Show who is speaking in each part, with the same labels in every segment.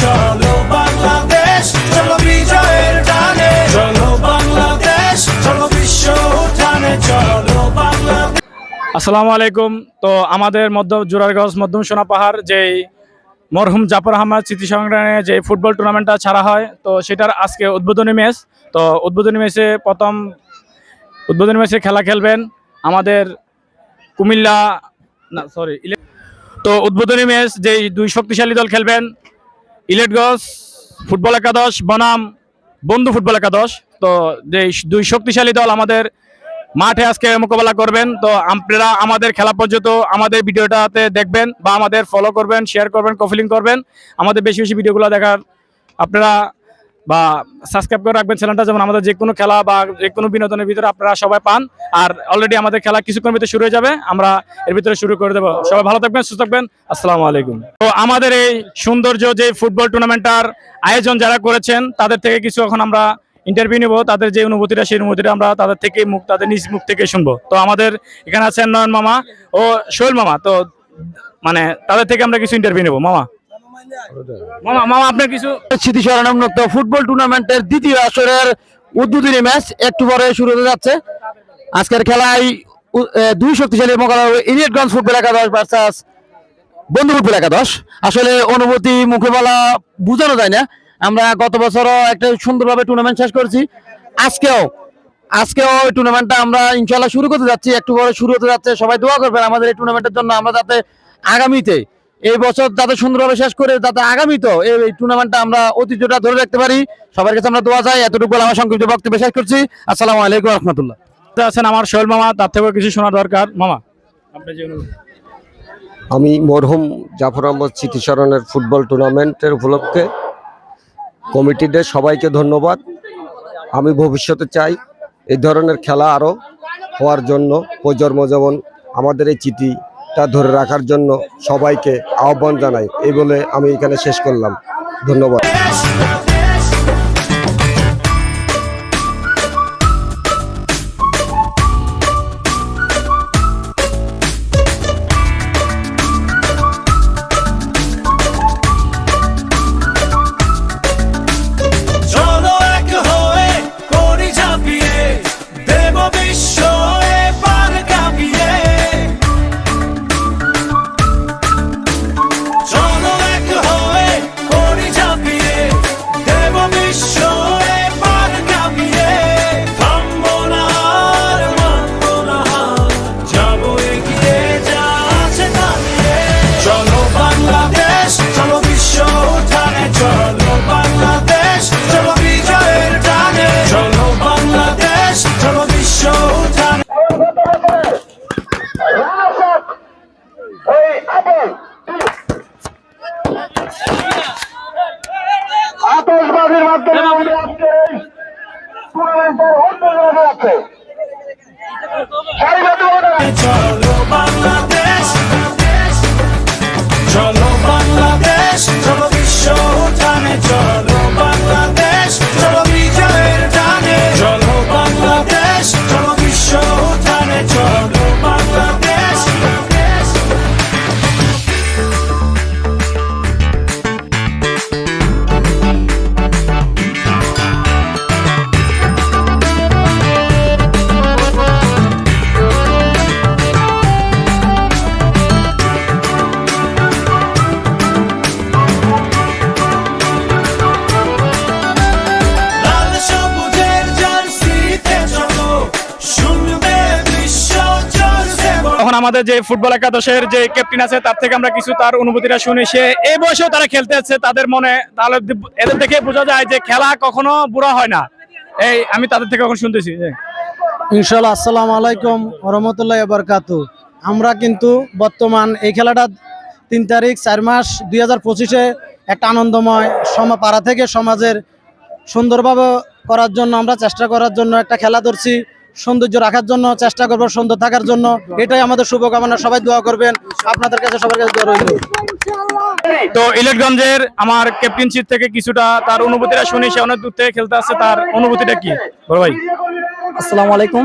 Speaker 1: চলো বাংলাদেশ, চলো বিজয়ের টানে। চলো বাংলাদেশ, চলো বিশ্ব চলো বাংলাদেশ।
Speaker 2: আসসালামু আলাইকুম। তো আমাদের মধ্য জোরারগঞ্জ মধ্যম সোনা পাহাড়, যেই মরহুম জাফর আহমদ স্মৃতি সংগ্রামে যে ফুটবল টুর্নামেন্টটা ছাড়া হয়, তো সেটার আজকে উদ্বোধনী ম্যাচ। তো উদ্বোধনী ম্যাচে প্রথম উদ্বোধনী ম্যাচে খেলা খেলবেন আমাদের কুমিল্লা না সরি তো উদ্বোধনী ম্যাচ যেই দুই শক্তিশালী দল খেলবেন ইলেটগঞ্জ ফুটবল একাদশ, বনাম, বন্ধু ফুটবল একাদশ। তো যে দুই শক্তিশালী দল আমাদের মাঠে আজকে মোকাবেলা করবেন, তো আপনারা আমাদের খেলা পর্যন্ত আমাদের ভিডিওটাতে দেখবেন বা আমাদের ফলো করবেন শেয়ার করবেন কফিলিং করবেন। আমাদের বেশি বেশি ভিডিওগুলো দেখার আপনারা বা সাবস্ক্রাইব করে রাখবেন চ্যানেলটা যেমন আমাদের যে কোনো খেলা বা যে কোনো বিনোদনের ভিতরে আপনারা সবাই পান। আর অলরেডি আমাদের খেলা কিছুক্ষণ ভিতরে শুরু হয়ে যাবে, আমরা এর ভিতরে শুরু করে দেবো। সবাই ভালো থাকবেন, সুস্থ থাকবেন, আসসালামু আলাইকুম। তো আমাদের এই সৌন্দর্য যে ফুটবল টুর্নামেন্টটার আয়োজন যারা করেছেন, তাদের থেকে কিছু এখন আমরা ইন্টারভিউ নিব। তাদের যে অনুভূতিটা, সেই অনুভূতিটা আমরা তাদের থেকে মুখ তাদের নিজ মুখ থেকে শুনব। তো আমাদের এখানে আছেন নয়ন মামা ও সোহেল মামা। তো মানে তাদের থেকে আমরা কিছু ইন্টারভিউ নেব। মামা।
Speaker 3: ফুটবল টুর্নামেন্টের দ্বিতীয় আসরের উদ্বোধনী ম্যাচ একটু পরে শুরু হতে যাচ্ছে। আজকের খেলায় দুই শক্তিশালী মোকাবিলা ইলিয়টগঞ্জ ফুটবল একাদশ ভার্সাস বন্ধু ফুটবল একাদশ। আসলে অনুভূতি মুখে বলা বোঝানো যায় না। আমরা গত বছরও একটা সুন্দরভাবে টুর্নামেন্ট শেষ করেছি। আজকেও আজকেও এই টুর্নামেন্টটা আমরা ইনশাল্লাহ শুরু করতে যাচ্ছি। একটু পরে শুরু হতে যাচ্ছে। সবাই দোয়া করবেন আমাদের এই টুর্নামেন্টের জন্য। আমরা যাতে আগামীতে এই বছর যাতে সুন্দরভাবে শেষ করে যাতে আগামী তো এই টুর্নামেন্টটা আমরা ঐতিহ্যটা ধরে রাখতে পারি। সবার কাছে আমরা দোয়া চাই এতটুকু বলে আমার সংক্ষিপ্ত বক্তব্য শেষ করছি। আসসালামু আলাইকুম রহমতুল্লাহ।
Speaker 2: আছেন আমার সোহেল মামা তার থেকেও কিছু শোনা দরকার। মামা
Speaker 4: আমি মরহুম জাফর আহমদ স্মৃতিস্মরণের ফুটবল টুর্নামেন্টের উপলক্ষে কমিটিদের সবাইকে ধন্যবাদ। আমি ভবিষ্যতে চাই এই ধরনের খেলা আরও হওয়ার জন্য প্রজন্ম যেমন আমাদের এই চিঠিটা ধরে রাখার জন্য সবাইকে আহ্বান জানাই। এই বলে আমি এখানে শেষ করলাম। ধন্যবাদ।
Speaker 2: তখন আমাদের যে ফুটবল একাদশের যে ক্যাপ্টেন আছে, তার থেকে আমরা কিছু তার অনুভূতিটা শুনি। সে এই বয়সেও তারা খেলতে আছে তাদের মনে, তাহলে এদের দেখে বোঝা যায় যে খেলা কখনো বুড়া হয় না। এই, আমি তাদের থেকে এখন শুনতেছি
Speaker 5: ইনশাল্লাহ আসসালামু আলাইকুম রহমতুল্লাহ বরকাতু আমরা কিন্তু বর্তমান এই খেলাটা তিন তারিখ, চার মাস দুই হাজার পঁচিশে একটা আনন্দময় সমা পাড়া থেকে সমাজের সুন্দরভাবে করার জন্য, আমরা চেষ্টা করার জন্য একটা খেলা ধরছি। সৌন্দর্য রাখার জন্য চেষ্টা করব সুন্দর থাকার জন্য। এটাই আমাদের শুভকামনা। সবাই দোয়া করবেন। আপনাদের কাছে সবার কাছে দোয়া রইল।
Speaker 2: তো ইলেটগঞ্জের আমার ক্যাপ্টেনশিপ থেকে কিছুটা তার অনুভূতিটা শুনি সে অনেক দূর থেকে খেলতে আসছে। তার অনুভূতিটা কি? বড় ভাই।
Speaker 6: আসসালামু আলাইকুম।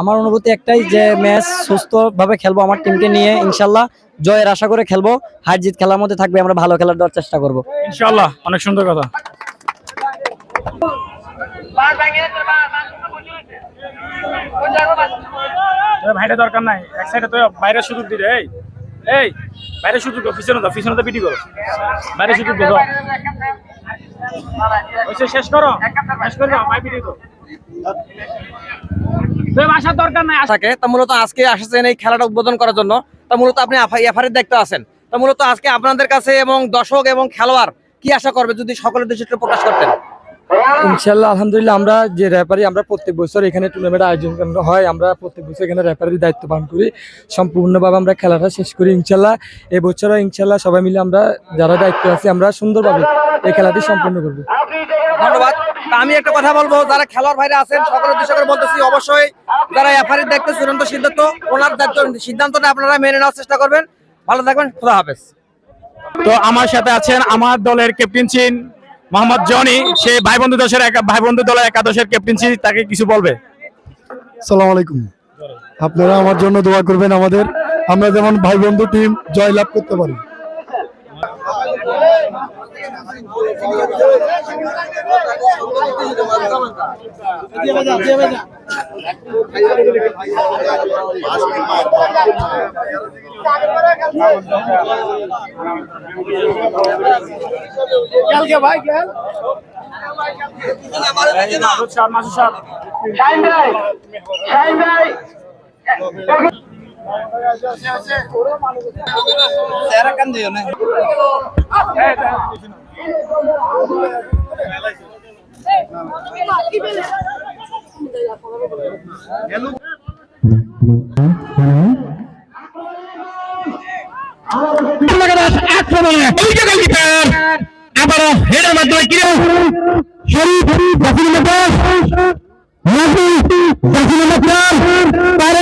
Speaker 6: আমার অনুভূতি একটাই যে ম্যাচ সুস্থভাবে খেলব আমার টিমকে নিয়ে। ইনশাল্লাহ জয়ের আশা করে খেলব। হার জিত খেলার মধ্যে থাকবে আমরা ভালো খেলার দেওয়ার চেষ্টা করব।
Speaker 2: ইনশাআল্লাহ অনেক সুন্দর কথা। ভাইটা দরকার নাই। এক সাইডে তো বাইরে সুযোগ দিলে, এই এই, বাইরে সুযোগ পিছনে দাও, পিছনে তো পিটি করো। বাইরে সুযোগ দাও শেষ করো, শেষ করে দাও পিটি
Speaker 7: তা তা তা আপনাদের কাছে এবং দর্শক এবং খেলোয়াড় কি আশা করবে যদি সকলের দৃষ্টি প্রকাশ করতেন?
Speaker 6: ইনশাল্লাহ আলহামদুলিল্লাহ আমরা যে রেফারি আমরা প্রত্যেক বছর এখানে টুর্নামেন্ট আয়োজন করা হয় আমরা প্রত্যেক বছর এখানে রেফারির দায়িত্ব পালন করি। সম্পূর্ণভাবে আমরা খেলাটা শেষ করি ইনশাল্লাহ। এবছরও ইনশাল্লাহ সবাই মিলে আমরা যারা দায়িত্ব আছি আমরা সুন্দরভাবে এই খেলাটি সম্পূর্ণ করব।
Speaker 7: ধন্যবাদ। আমি একটা কথা বলব যারা খেলোয়াড় ভাইরা আছেন সকলের উদ্দেশ্য করে বলতেছি অবশ্যই যারা এফআরের দায়িত্ব চূড়ান্ত সিদ্ধান্ত ওনার দায়িত্ব সিদ্ধান্তটা আপনারা মেনে নেওয়ার চেষ্টা করবেন। ভালো থাকবেন খোদা হাফেজ।
Speaker 2: তো আমার সাথে আছেন আমার দলের ক্যাপ্টেনসি মোহাম্মদ জনি, সে ভাই বন্ধু দশের ভাই বন্ধু দলের একাদশের ক্যাপ্টেনসি তাকে কিছু বলবে?
Speaker 5: সালাম আলাইকুম। আপনারা আমার জন্য দোয়া করবেন আমাদের। আমরা যেমন ভাই বন্ধু টিম জয় লাভ করতে পারি।
Speaker 2: মাসুদ সাহেব, মাসুদ সাহেব।
Speaker 7: আবারও হেডের মাধ্যমে কিরে সিদ্ধান্ত মাদ্রাস দিয়ে গন্ড বানালেন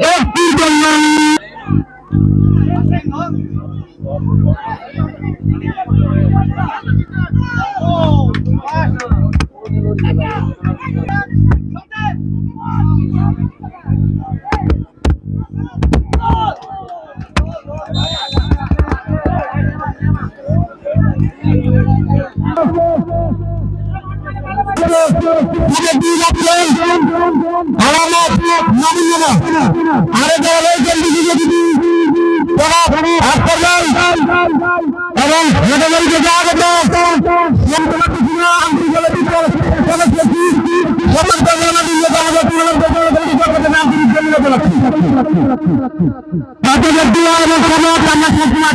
Speaker 7: হবে আমরা করে ফাইদি দিয়ে গন্ড আরে যারা রয়েছেন বিজেপি এবং মোটামুটি স্বাগত আপনাদের দোয়া এবং খবর আমরা সবসময়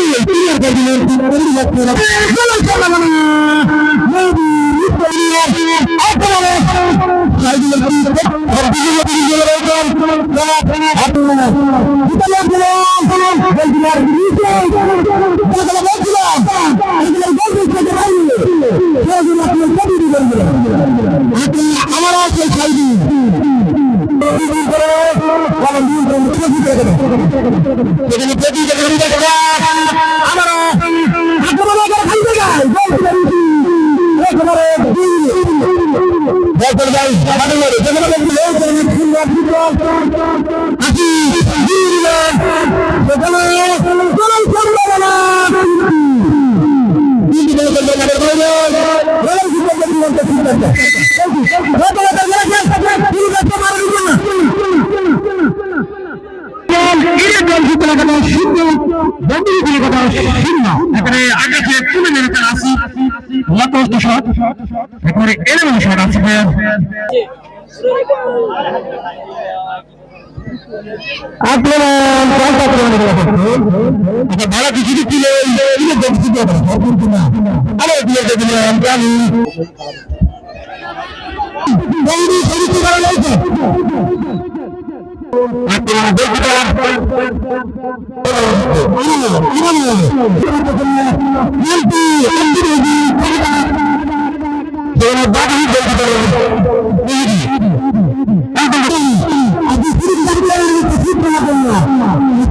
Speaker 3: আমার আছে সাইডি সেখানে আকাশে তুলে নেবে তার আসি লাতস্ত শট একেবারে এলেভেন শট আছে আচ্ছা ভালো কিছু দিলে সম্পূর্ণ দিয়ে দিলাম প্রাণী বন্ধু শুরু করা হয়েছে আক্রমণ দেখতে আমাদের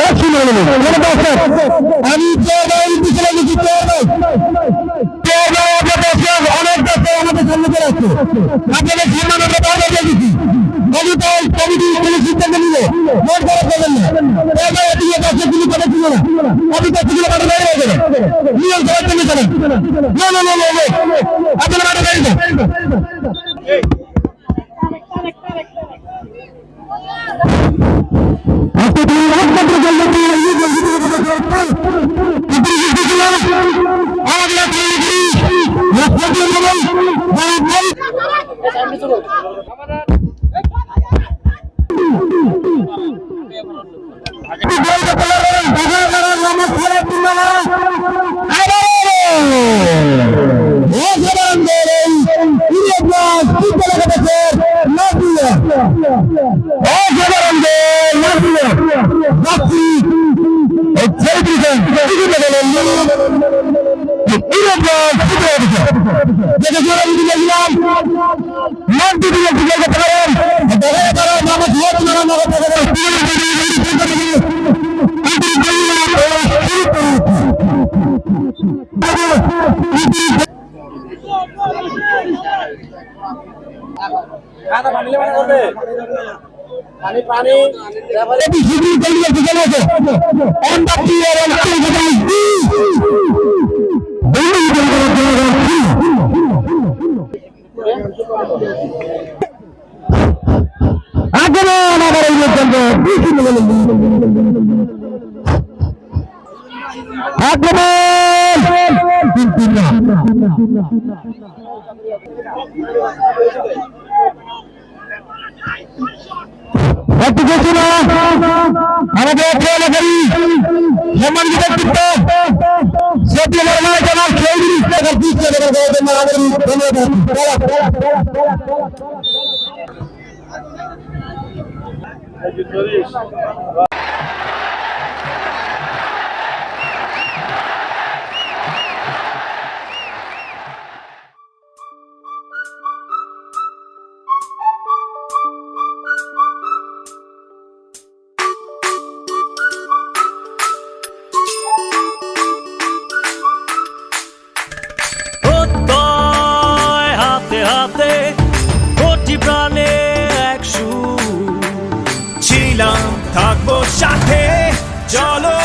Speaker 3: নামের কোনো আমাদের ছিল আমরা এখন আমরা আসলে আমি অনেক দেশে আমাদের সামনে চলে আসছে আপনাদের সামনে আমরা বারবার দেখেছি কবিতায় কমিটি কোনো সিদ্ধান্ত নিলে মন খারাপ করবেন না এদিকে কাছে গুলি করে ছিল না কবিতা সেগুলো মাঠে বাইরে হয়ে নিয়ম সবার জন্য চলেন না না না আপনারা মাঠে বাইরে আগমন আবার এই পর্যন্ত একটু বেশি না আমাদের এলাকারই সম্মানিত ব্যক্তিত্ব সেটি আমার নয় জনাব চৌধুরী ইস্তেখার পিছিয়ে দেওয়ার জন্য আমাদের സത്യപരമായിട്ട്
Speaker 4: നാം ക്ഷേമിച്ച കർപ്പിച്ചവരെ রাতে কোটি প্রাণে এক ছিলাম থাকব সাথে চলো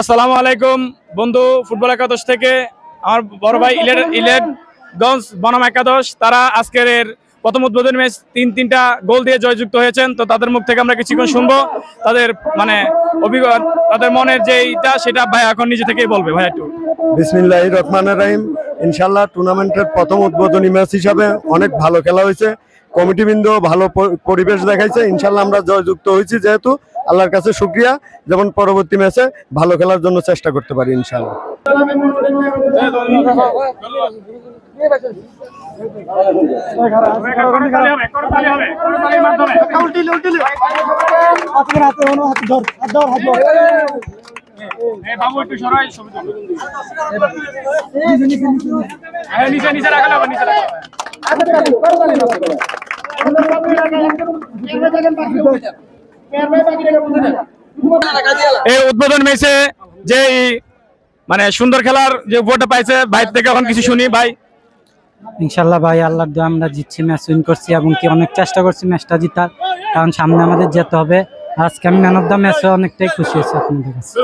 Speaker 2: আসসালামু আলাইকুম। বন্ধু ফুটবল একাদশ থেকে। আমার বড় ভাই ইলেট ইলেট গঞ্জ বনাম একাদশ। তারা আজকের এর প্রথম উদ্বোধনী ম্যাচ তিন তিনটা গোল দিয়ে জয়যুক্ত হয়েছেন। তো তাদের মুখ থেকে আমরা কিছুক্ষণ শুনব। তাদের মানে অভিজ্ঞতা তাদের মনের যে এইটা সেটা ভাই এখন নিজে থেকেই বলবে ভাই একটু।
Speaker 8: বিসমিল্লাহ রহমান রাহিম। ইনশাল্লাহ টুর্নামেন্টের প্রথম উদ্বোধনী ম্যাচ হিসাবে অনেক ভালো খেলা হয়েছে। কমিটিবৃন্দ ভালো পরিবেশ দেখাইছে। ইনশাল্লাহ আমরা জয়যুক্ত হয়েছি যেহেতু। আল্লাহর কাছে শুক্রিয়া। যেমন পরবর্তী ম্যাচে ভালো খেলার জন্য চেষ্টা করতে পারি ইনশাল্লাহ।
Speaker 2: বাবু একটু সরাই ছবি নিচে নিচে রাখলে হবে নিচে রাখলে এই উদ্বোধন ম্যাচে যে মানে সুন্দর খেলার যে উপহারটা পাইছে ভাই থেকে এখন কিছু শুনি ভাই।
Speaker 9: ইনশাল্লাহ ভাই আল্লাহর দোয়া আমরা জিতছি ম্যাচ উইন করছি এবং কি অনেক চেষ্টা করছি ম্যাচটা জিতার। কারণ সামনে আমাদের যেতে হবে। আজকে আমি ম্যান অফ দ্য ম্যাচে অনেকটাই খুশি হয়েছি আপনাদের কাছে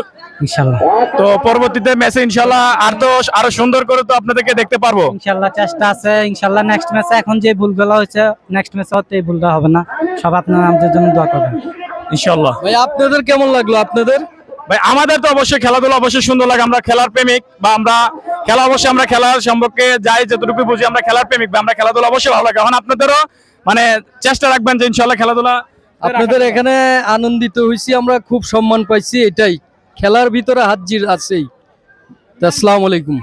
Speaker 9: ইনশাল্লাহ
Speaker 2: তো পরবর্তীতে ম্যাচে ইনশাল্লাহ আর তো আরও সুন্দর করে তো আপনাদেরকে দেখতে পারব।
Speaker 9: ইনশাল্লাহ চেষ্টা আছে ইনশাল্লাহ নেক্সট ম্যাচে এখন যে ভুলগুলো হয়েছে নেক্সট ম্যাচে হয়তো এই ভুলটা হবে না। সব আপনারা আমাদের জন্য দোয়া করবেন।
Speaker 2: ইনশাল্লাহ
Speaker 10: ভাই আপনাদের কেমন লাগল? আপনাদের?
Speaker 2: ভাই আমাদের তো অবশ্যই খেলাধুলা অবশ্যই সুন্দর লাগে। আমরা খেলার প্রেমিক বা আমরা খেলা অবশ্যই আমরা খেলার সম্পর্কে যাই যতটুকু বুঝি আমরা খেলার প্রেমিক বা আমরা খেলাধুলা অবশ্যই ভালো লাগে। এখন আপনাদেরও মানে চেষ্টা রাখবেন যে ইনশাল্লাহ খেলাধুলা
Speaker 10: আপনাদের এখানে আনন্দিত হয়েছি আমরা খুব সম্মান পাইছি এটাই। খেলার ভিতরে হাজির আছেই। আসসালাম আলাইকুম।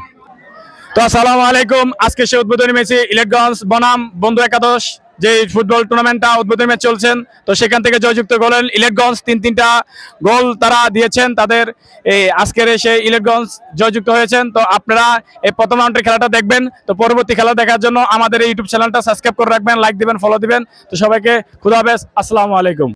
Speaker 2: তো আসসালাম আলাইকুম আজকে সে উদ্বোধনী ম্যাচে ইলেকগঞ্জ বনাম বন্ধু একাদশ। যে ফুটবল টুর্নামেন্টটা উদ্বোধনী ম্যাচ চলছেন, তো সেখান থেকে জয়যুক্ত করলেন ইলেটগঞ্জ তিন তিনটা গোল তারা দিয়েছেন তাদের, এই আজকের সেই ইলেটগঞ্জ জয়যুক্ত হয়েছেন। তো আপনারা এই প্রথম রাউন্ডের খেলাটা দেখবেন। তো পরবর্তী খেলা দেখার জন্য আমাদের এই ইউটিউব চ্যানেলটা সাবস্ক্রাইব করে রাখবেন লাইক দিবেন ফলো দিবেন। তো সবাইকে খুদা হাফেজ, আসসালামু আলাইকুম।